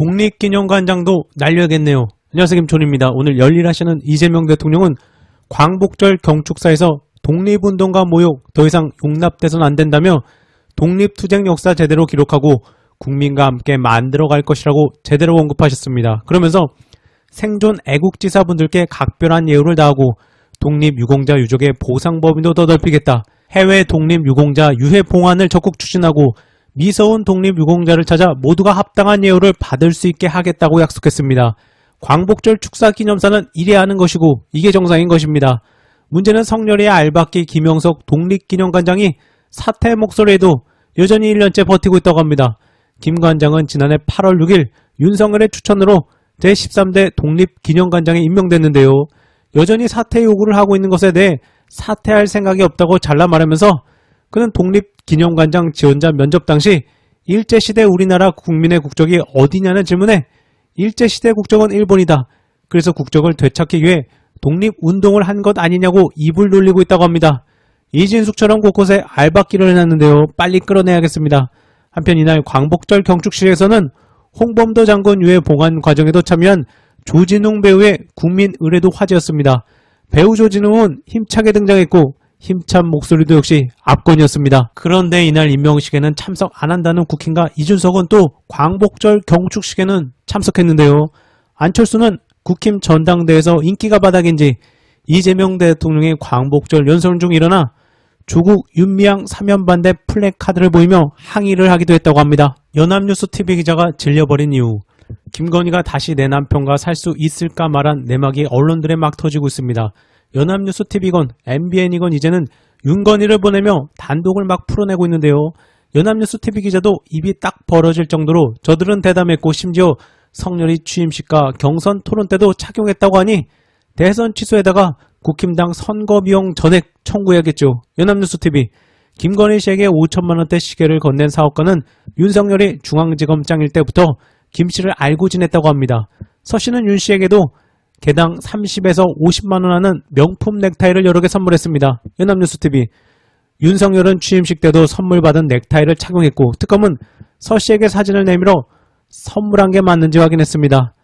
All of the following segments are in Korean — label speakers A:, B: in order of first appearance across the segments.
A: 독립기념관장도 날려야겠네요. 안녕하세요 김촌입니다. 오늘 열일하시는 이재명 대통령은 광복절 경축사에서 독립운동가 모욕 더 이상 용납돼선 안 된다며 독립투쟁 역사 제대로 기록하고 국민과 함께 만들어갈 것이라고 제대로 언급하셨습니다. 그러면서 생존 애국지사분들께 각별한 예우를 다하고 독립유공자 유족의 보상법인도 더 넓히겠다. 해외 독립유공자 유해 봉환을 적극 추진하고 미서운 독립유공자를 찾아 모두가 합당한 예우를 받을 수 있게 하겠다고 약속했습니다. 광복절 축사 기념사는 이래야 하는 것이고 이게 정상인 것입니다. 문제는 성렬의 알박기 김영석 독립기념관장이 사퇴 목소리에도 여전히 1년째 버티고 있다고 합니다. 김 관장은 지난해 8월 6일 윤석열의 추천으로 제13대 독립기념관장에 임명됐는데요. 여전히 사퇴 요구를 하고 있는 것에 대해 사퇴할 생각이 없다고 잘라 말하면서 그는 독립기념관장 지원자 면접 당시 일제시대 우리나라 국민의 국적이 어디냐는 질문에 일제시대 국적은 일본이다. 그래서 국적을 되찾기 위해 독립운동을 한 것 아니냐고 입을 놀리고 있다고 합니다. 이진숙처럼 곳곳에 알박기를 해놨는데요. 빨리 끌어내야겠습니다. 한편 이날 광복절 경축식에서는 홍범도 장군 유해 봉환 과정에도 참여한 조진웅 배우의 국민 의례도 화제였습니다. 배우 조진웅은 힘차게 등장했고 힘찬 목소리도 역시 압권이었습니다. 그런데 이날 임명식에는 참석 안 한다는 국힘과 이준석은 또 광복절 경축식에는 참석했는데요. 안철수는 국힘 전당대에서 인기가 바닥인지 이재명 대통령의 광복절 연설 중 일어나 조국 윤미향 사면 반대 플래카드를 보이며 항의를 하기도 했다고 합니다. 연합뉴스 TV 기자가 질려버린 이후 김건희가 다시 내 남편과 살 수 있을까 말한 내막이 언론들에 막 터지고 있습니다. 연합뉴스 TV건 MBN이건 이제는 윤건희를 보내며 단독을 막 풀어내고 있는데요. 연합뉴스 TV 기자도 입이 딱 벌어질 정도로 저들은 대담했고 심지어 성렬이 취임식과 경선 토론 때도 착용했다고 하니 대선 취소에다가 국힘당 선거 비용 전액 청구해야겠죠. 연합뉴스 TV 김건희 씨에게 5천만 원대 시계를 건넨 사업가는 윤석열이 중앙지검장일 때부터 김 씨를 알고 지냈다고 합니다. 서 씨는 윤 씨에게도 개당 30에서 50만 원 하는 명품 넥타이를 여러 개 선물했습니다. 연합뉴스 TV 윤석열은 취임식 때도 선물 받은 넥타이를 착용했고 특검은 서 씨에게 사진을 내밀어 선물한 게 맞는지 확인했습니다.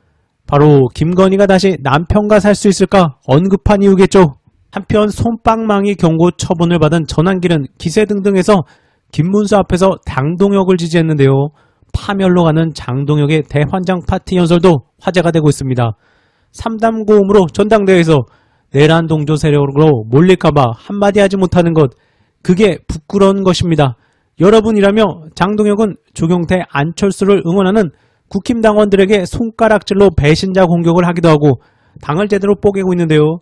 A: 바로 김건희가 다시 남편과 살 수 있을까 언급한 이유겠죠. 한편 손빵망이 경고 처분을 받은 전환길은 기세 등등에서 김문수 앞에서 장동혁을 지지했는데요. 파멸로 가는 장동혁의 대환장 파티 연설도 화제가 되고 있습니다. 삼담고음으로 전당대회에서 내란 동조 세력으로 몰릴까봐 한마디 하지 못하는 것 그게 부끄러운 것입니다. 여러분이라며 장동혁은 조경태 안철수를 응원하는 국힘 당원들에게 손가락질로 배신자 공격을 하기도 하고 당을 제대로 뽀개고 있는데요.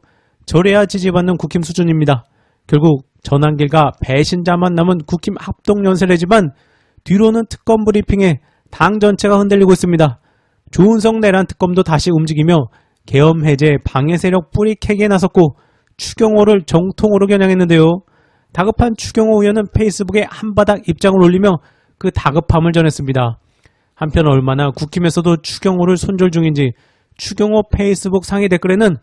A: 저래야 지지받는 국힘 수준입니다. 결국 전환길과 배신자만 남은 국힘 합동연설이지만 뒤로는 특검 브리핑에 당 전체가 흔들리고 있습니다. 조은성 내란 특검도 다시 움직이며 계엄 해제 방해 세력 뿌리 캐기에 나섰고 추경호를 정통으로 겨냥했는데요. 다급한 추경호 의원은 페이스북에 한바닥 입장을 올리며 그 다급함을 전했습니다. 한편 얼마나 국힘에서도 추경호를 손절 중인지 추경호 페이스북 상위 댓글에는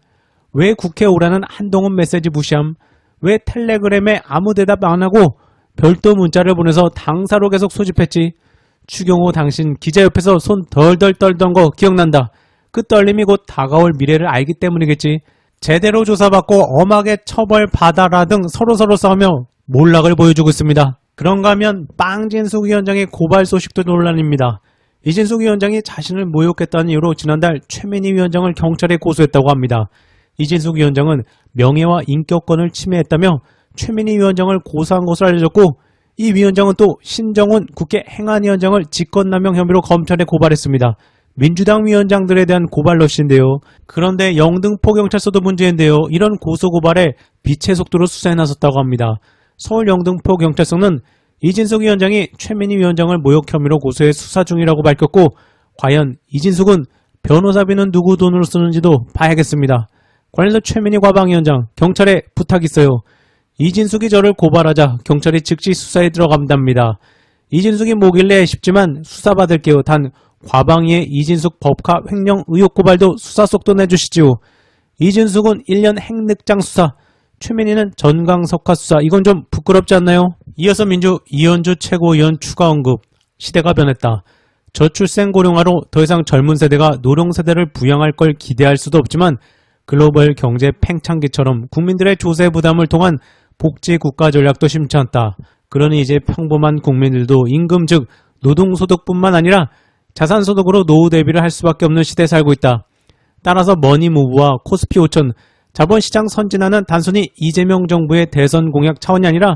A: 왜 국회 오라는 한동훈 메시지 무시함, 왜 텔레그램에 아무 대답 안 하고 별도 문자를 보내서 당사로 계속 소집했지. 추경호 당신 기자 옆에서 손 덜덜 떨던 거 기억난다. 그 떨림이 곧 다가올 미래를 알기 때문이겠지. 제대로 조사받고 엄하게 처벌받아라 등 서로서로 싸우며 몰락을 보여주고 있습니다. 그런가 하면 빵진숙 위원장의 고발 소식도 논란입니다. 이진숙 위원장이 자신을 모욕했다는 이유로 지난달 최민희 위원장을 경찰에 고소했다고 합니다. 이진숙 위원장은 명예와 인격권을 침해했다며 최민희 위원장을 고소한 것으로 알려졌고 이 위원장은 또 신정훈 국회 행안위원장을 직권남용 혐의로 검찰에 고발했습니다. 민주당 위원장들에 대한 고발 러시인데요. 그런데 영등포 경찰서도 문제인데요. 이런 고소 고발에 빛의 속도로 수사에 나섰다고 합니다. 서울 영등포 경찰서는 이진숙 위원장이 최민희 위원장을 모욕 혐의로 고소해 수사 중이라고 밝혔고 과연 이진숙은 변호사비는 누구 돈으로 쓰는지도 봐야겠습니다. 관련해서 최민희 과방위원장 경찰에 부탁 있어요. 이진숙이 저를 고발하자 경찰이 즉시 수사에 들어간답니다. 이진숙이 뭐길래 싶지만 수사받을게요. 단 과방위의 이진숙 법카 횡령 의혹 고발도 수사 속도 내주시지요. 이진숙은 1년 핵늑장 수사, 최민희는 전강석화 수사. 이건 좀 부끄럽지 않나요? 이어서 민주 이현주 최고위원 추가 언급. 시대가 변했다. 저출생 고령화로 더 이상 젊은 세대가 노령 세대를 부양할 걸 기대할 수도 없지만 글로벌 경제 팽창기처럼 국민들의 조세 부담을 통한 복지 국가 전략도 심치 않다. 그러니 이제 평범한 국민들도 임금 즉 노동소득뿐만 아니라 자산소득으로 노후 대비를 할 수밖에 없는 시대에 살고 있다. 따라서 머니무브와 코스피 5천 자본시장 선진화는 단순히 이재명 정부의 대선 공약 차원이 아니라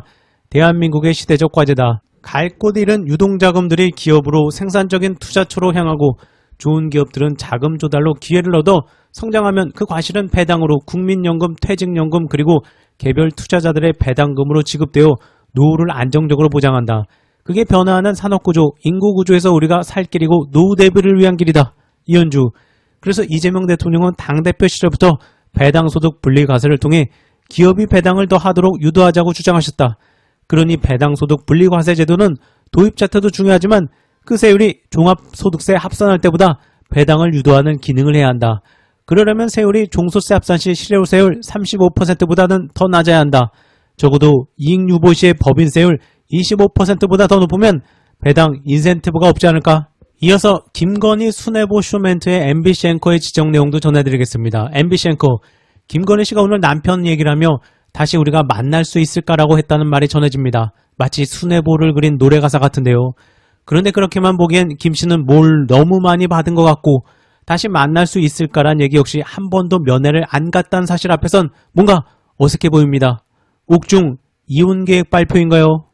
A: 대한민국의 시대적 과제다. 갈 곳 잃은 유동자금들이 기업으로 생산적인 투자처로 향하고 좋은 기업들은 자금 조달로 기회를 얻어 성장하면 그 과실은 배당으로 국민연금, 퇴직연금 그리고 개별 투자자들의 배당금으로 지급되어 노후를 안정적으로 보장한다. 그게 변화하는 산업구조, 인구구조에서 우리가 살 길이고 노후 대비를 위한 길이다. 이현주. 그래서 이재명 대통령은 당대표 시절부터 배당소득 분리과세를 통해 기업이 배당을 더 하도록 유도하자고 주장하셨다. 그러니 배당소득 분리과세 제도는 도입 자체도 중요하지만 그 세율이 종합소득세 합산할 때보다 배당을 유도하는 기능을 해야 한다. 그러려면 세율이 종소세 합산 시 실효세율 35%보다는 더 낮아야 한다. 적어도 이익 유보 시의 법인세율 25%보다 더 높으면 배당 인센티브가 없지 않을까? 이어서 김건희 순회보 쇼멘트의 MBC 앵커의 지적 내용도 전해드리겠습니다. MBC 앵커 김건희 씨가 오늘 남편 얘기를 하며 다시 우리가 만날 수 있을까라고 했다는 말이 전해집니다. 마치 순회보를 그린 노래 가사 같은데요. 그런데 그렇게만 보기엔 김 씨는 뭘 너무 많이 받은 것 같고 다시 만날 수 있을까란 얘기 역시 한 번도 면회를 안 갔다는 사실 앞에선 뭔가 어색해 보입니다. 옥중 이혼 계획 발표인가요?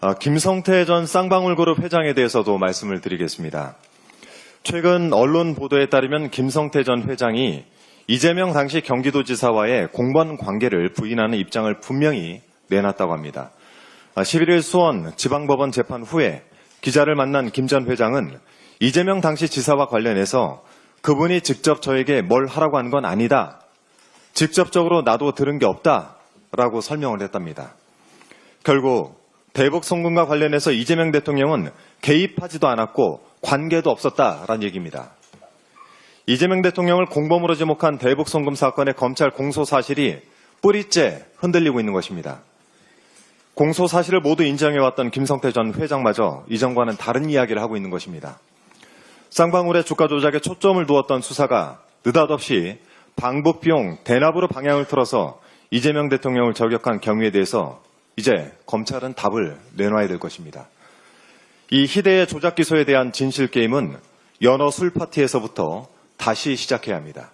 B: 아, 김성태 전 쌍방울그룹 회장에 대해서도 말씀을 드리겠습니다. 최근 언론 보도에 따르면 김성태 전 회장이 이재명 당시 경기도지사와의 공범 관계를 부인하는 입장을 분명히 내놨다고 합니다. 아, 11일 수원 지방법원 재판 후에 기자를 만난 김 전 회장은 이재명 당시 지사와 관련해서 그분이 직접 저에게 뭘 하라고 한 건 아니다. 직접적으로 나도 들은 게 없다. 라고 설명을 했답니다. 결국 대북 송금과 관련해서 이재명 대통령은 개입하지도 않았고 관계도 없었다라는 얘기입니다. 이재명 대통령을 공범으로 지목한 대북 송금 사건의 검찰 공소 사실이 뿌리째 흔들리고 있는 것입니다. 공소 사실을 모두 인정해왔던 김성태 전 회장마저 이전과는 다른 이야기를 하고 있는 것입니다. 쌍방울의 주가 조작에 초점을 두었던 수사가 느닷없이 방북 비용 대납으로 방향을 틀어서 이재명 대통령을 저격한 경위에 대해서 이제 검찰은 답을 내놔야 될 것입니다. 이 희대의 조작 기소에 대한 진실 게임은 연어 술 파티에서부터 다시 시작해야 합니다.